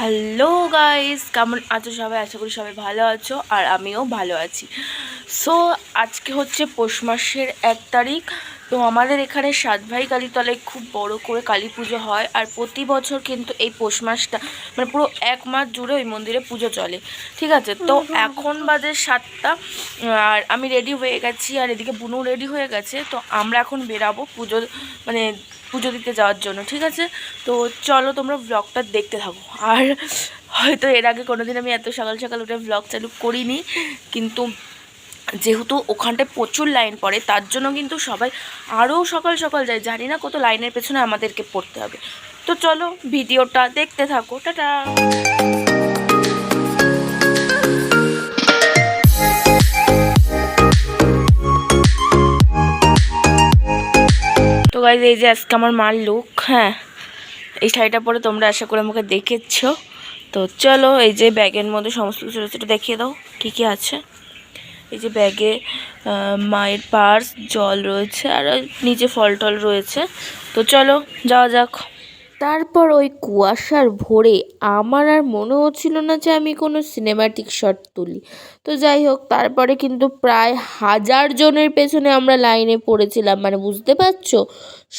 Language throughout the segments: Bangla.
হ্যালো গাইস কেমন আছো সবাই? আশা করি সবাই ভালো আছো আর আমিও ভালো আছি। সো আজকে হচ্ছে পৌষ মাসের এক তারিখ। তো আমাদের এখানে সাত ভাই কালীতলায় খুব বড় করে কালী পুজো হয় আর প্রতি বছর কিন্তু এই পৌষ মাসটা মানে পুরো এক মাস জুড়ে ওই মন্দিরে পুজো চলে। ঠিক আছে? তো এখন বাজে সাতটা আর আমি রেডি হয়ে গেছি আর এদিকে বুনু রেডি হয়ে গেছে তো আমরা এখন বেরাবো পুজো মানে পুজো দিতে যাওয়ার জন্য ঠিক আছে? তো চলো তোমরা ব্লগটা দেখতে থাকো। আর হয়তো এর আগে কোনোদিন আমি এত সকাল সকাল উঠে ব্লগ চালু করিনি কিন্তু যেহেতু ওখানটায় প্রচুর লাইন পড়ে, তার জন্য কিন্তু সবাই আরও সকাল সকাল যায়। জানি না কত লাইনের পেছনে আমাদেরকে পড়তে হবে। তো চলো ভিডিওটা দেখতে থাকো। টাটা! তো গাইজ এই যে আজকে আমার মার লুক হ্যাঁ এই শাড়িটা পরে তোমরা আশা করে আমাকে দেখেছ। তো চলো এই যে ব্যাগের মধ্যে সমস্ত কিছু দেখিয়ে দাও, কী কী আছে। এই যে ব্যাগে মায়ের পার্স, জল রয়েছে, আর নিচে ফল টল রয়েছে। তো চলো, যাওয়া যাক। তারপর ওই কুয়াশার ভোরে আমার আর মনে হচ্ছিল না যে আমি কোনো সিনেমাটিক শট তুলি। তো যাই হোক, তারপরে কিন্তু প্রায় হাজার জনের পেছনে আমরা লাইনে পড়েছিলাম। মানে বুঝতে পারছ?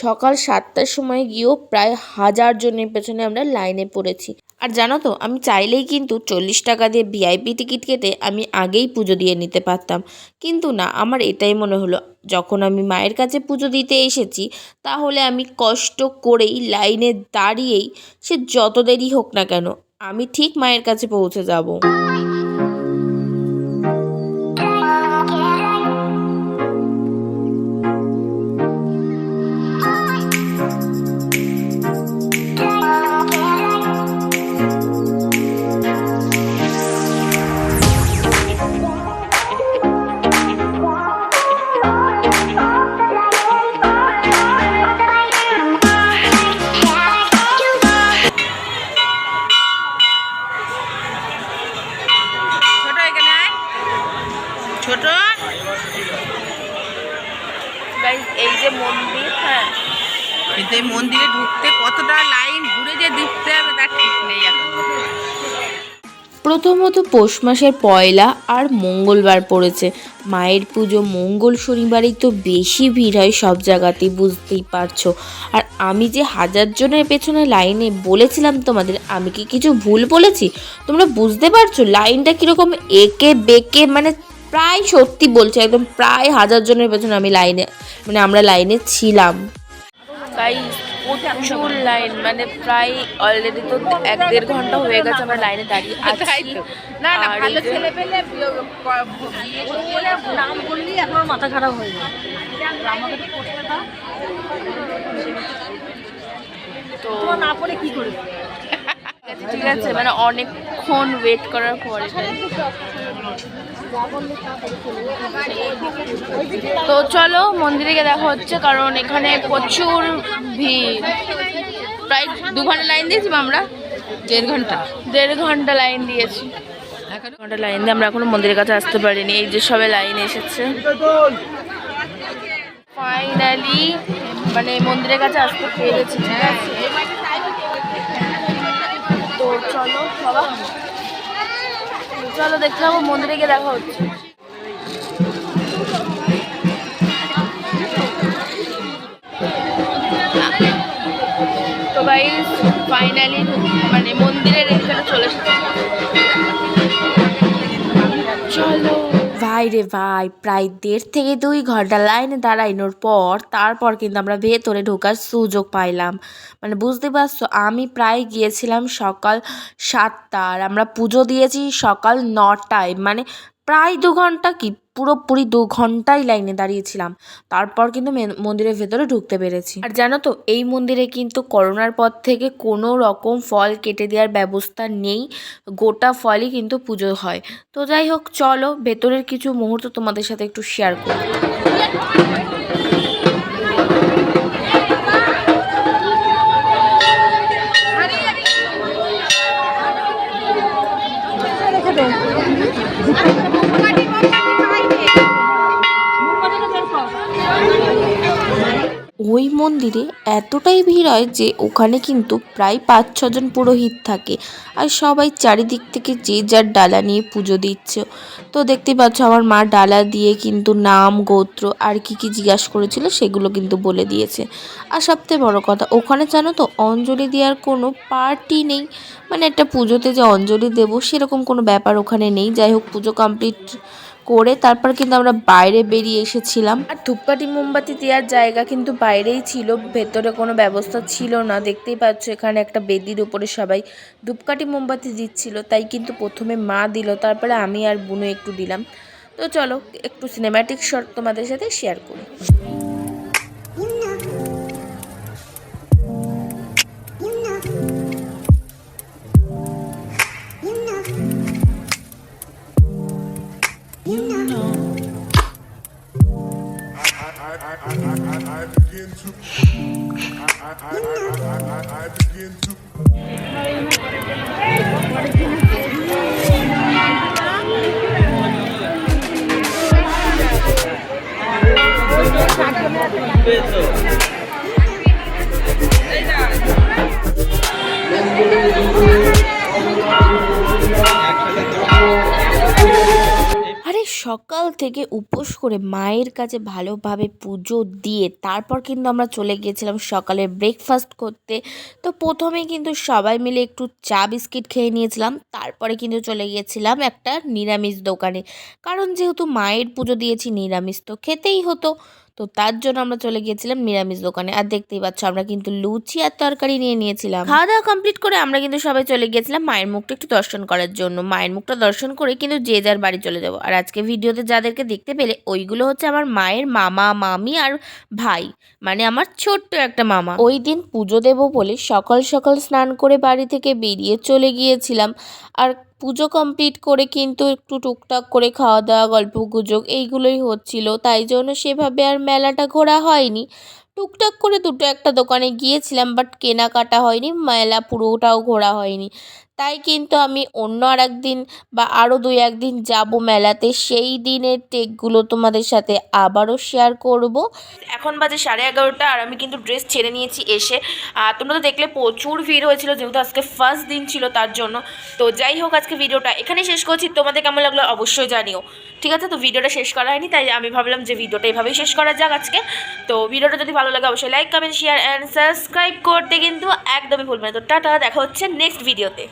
সকাল সাতটার সময় গিয়েও প্রায় হাজার জনের পেছনে আমরা লাইনে পড়েছি। আর জানো তো, আমি চাইলেই কিন্তু চল্লিশ টাকা দিয়ে ভিআইপি টিকিট কেটে আমি আগেই পুজো দিয়ে নিতে পারতাম। কিন্তু না, আমার এটাই মনে হলো, যখন আমি মায়ের কাছে পুজো দিতে এসেছি, তাহলে আমি কষ্ট করেই, লাইনে দাঁড়িয়েই, সে যত দেরি হোক না কেন, আমি ঠিক মায়ের কাছে পৌঁছে যাব। কিন্তু এই মন্দিরে ঢুকতে কতটা লাইন ঘুরে যে ঢুকতে হবে তার ঠিক নেই এখন। প্রথমত পৌষ মাসের পয়লা আর মঙ্গলবার পড়েছে। মায়ের পুজো মঙ্গল শনিবারেই তো বেশি ভিড় হয় সব জায়গাতেই, বুঝতেই পারছ। আর আমি যে হাজার জনের পেছনে লাইনে বলেছিলাম তোমাদের, আমি কি কিছু ভুল বলেছি? তোমরা বুঝতে পারছ লাইনটা কীরকম একে বেঁকে মানে প্রায় সত্যি বলছে, একদম প্রায় হাজার জনের পেছনে আমি লাইনে মানে আমরা লাইনে ছিলাম। তাই প্রচুর লাইন মানে প্রায় অলরেডি তো এক দেড় ঘণ্টা হয়ে গেছে আমরা লাইনে দাঁড়িয়ে আছি। না না ভালো ছেলে পেলে নাম বললি এখন মাথা খারাপ হয়ে যায়। তো না পড়ে কি করবে? ঠিক আছে মানে অনেকক্ষণ ওয়েট করার পরে তো চলো মন্দিরে গিয়ে দেখা হচ্ছে কারণ এখানে প্রচুর ভিড়। প্রায় দু ঘণ্টা লাইন দিয়েছি আমরা? দেড় ঘণ্টা। দেড় ঘণ্টা লাইন দিয়েছি। এখন? ঘণ্টা লাইন দিয়ে আমরা এখনও মন্দিরের কাছে আসতে পারিনি এই যে সবে লাইন এসেছে। ফাইনালি মানে মন্দিরের কাছে আসতে পেরেছি ঠিক আছে? তো চলো বাবা। চলো দেখতে যাব মন্দিরে গিয়ে দেখা হচ্ছে। তো গাইস ফাইনালি মানে মন্দিরের এখানে চলে এসেছি। ভাই রে ভাই, প্রায় দেড় থেকে দুই ঘণ্টা লাইনে দাঁড়াইনোর পর তারপর কিন্তু আমরা ভেতরে ঢোকার সুযোগ পাইলাম। মানে বুঝতে পারছ, আমি প্রায় গিয়েছিলাম সকাল সাতটা আর আমরা পুজো দিয়েছি সকাল নটায়। মানে প্রায় দু ঘণ্টা কি, পুরোপুরি দু ঘন্টাই লাইনে দাঁড়িয়েছিলাম। তারপর কিন্তু মন্দিরের ভেতরে ঢুকতে পেরেছি। আর জানো তো, এই মন্দিরে কিন্তু করোনার পর থেকে কোনো রকম ফল কেটে দেওয়ার ব্যবস্থা নেই। গোটা ফলই কিন্তু পুজো হয়। তো যাই হোক, চলো, ভেতরের কিছু মুহূর্ত তোমাদের সাথে একটু শেয়ার করি। ওই মন্দিরে এতটাই ভিড় হয় যে ওখানে কিন্তু প্রায় পাঁচ ছজন পুরোহিত থাকে আর সবাই চারিদিক থেকে যে যার ডালা নিয়ে পুজো দিচ্ছে। তো দেখতেই পাচ্ছ আমার মা ডালা দিয়ে কিন্তু নাম, গোত্র আর কি কি জিজ্ঞাসা করেছিল সেগুলো কিন্তু বলে দিয়েছে। আর সবথেকে বড় কথা, ওখানে জানো তো অঞ্জলি দেওয়ার কোনো পার্টি নেই। মানে একটা পুজোতে যে অঞ্জলি দেবো সেরকম কোনো ব্যাপার ওখানে নেই। যাই হোক পুজো কমপ্লিট করে তারপর কিন্তু আমরা বাইরে বেরিয়ে এসেছিলাম। আর ধূপকাঠি, মোমবাতি দেওয়ার জায়গা কিন্তু বাইরেই ছিল, ভেতরে কোনো ব্যবস্থা ছিল না। দেখতেই পাচ্ছ এখানে একটা বেদির উপরে সবাই ধূপকাঠি, মোমবাতি দিচ্ছিল, তাই কিন্তু প্রথমে মা দিল, তারপরে আমি আর বুনো একটু দিলাম। তো চলো, একটু সিনেম্যাটিক শট তোমাদের সাথে শেয়ার করি। Let's go. আরে সকাল থেকে উপোস করে মায়ের কাছে ভালোভাবে পুজো দিয়ে তারপর কিন্তু আমরা চলে গিয়েছিলাম সকালে ব্রেকফাস্ট করতে। তো প্রথমে কিন্তু সবাই মিলে একটু চা বিস্কিট খেয়ে নিয়েছিলাম, তারপরে কিন্তু চলে গিয়েছিলাম একটা নিরামিষ দোকানে। কারণ যেহেতু মায়ের পুজো দিয়েছি নিরামিষ, তো খেতেই হতো। তো তার জন্য আমরা চলে গিয়েছিলাম নিরামিষ দোকানে। আর দেখতেই পাচ্ছ, আমরা কিন্তু লুচি আর তরকারি নিয়ে নিয়েছিলাম। খাওয়া দাওয়া কমপ্লিট করে আমরা কিন্তু সবাই চলে গিয়েছিলাম মায়ের মুখটা একটু দর্শন করার জন্য। মায়ের মুখটা দর্শন করে কিন্তু যে যার বাড়ি চলে যাব। আর আজকে ভিডিওতে যাদেরকে দেখতে পেলে, ওইগুলো হচ্ছে আমার মায়ের মামা, মামি আর ভাই মানে আমার ছোট্ট একটা মামা। ওই দিন পুজো দেবো বলে সকাল সকাল স্নান করে বাড়ি থেকে বেরিয়ে চলে গিয়েছিলাম। আর পুজো কমপ্লিট করে কিন্তু একটু টুকটাক করে খাওয়া দাওয়া গল্প গুজব এইগুলোই হচ্ছিল। তাই জন্য সেভাবে আর মেলাটা ঘোরা হয়নি। টুকটাক করে দুটো একটা দোকানে গিয়েছিলাম বাট কেনাকাটা হয়নি। মেলা পুরোটাও ঘোরা হয়নি। তাই কিন্তু আমি অন্য আর একদিন বা আরও দুই একদিন যাব মেলাতে। সেই দিনের টেকগুলো তোমাদের সাথে আবারও শেয়ার করব। এখন বাজে সাড়ে এগারোটা আর আমি কিন্তু ড্রেস ছেড়ে নিয়েছি এসে। তোমরা তো দেখলে প্রচুর ভিড় হয়েছিল, যেহেতু আজকে ফার্স্ট দিন ছিল তার জন্য। তো যাই হোক আজকে ভিডিওটা এখানেই শেষ করছি। তোমাদের কেমন লাগল অবশ্যই জানিও। ঠিক আছে, তো ভিডিওটা শেষ করা হয়নি, তাই আমি ভাবলাম যে ভিডিওটা এভাবেই শেষ করা যাক আজকে। তো ভিডিওটা যদি ভালো লাগে অবশ্যই like comment share and subscribe করতে কিন্তু একদমই ভুলবে না। তো টাটা, দেখা হচ্ছে নেক্সট ভিডিওতে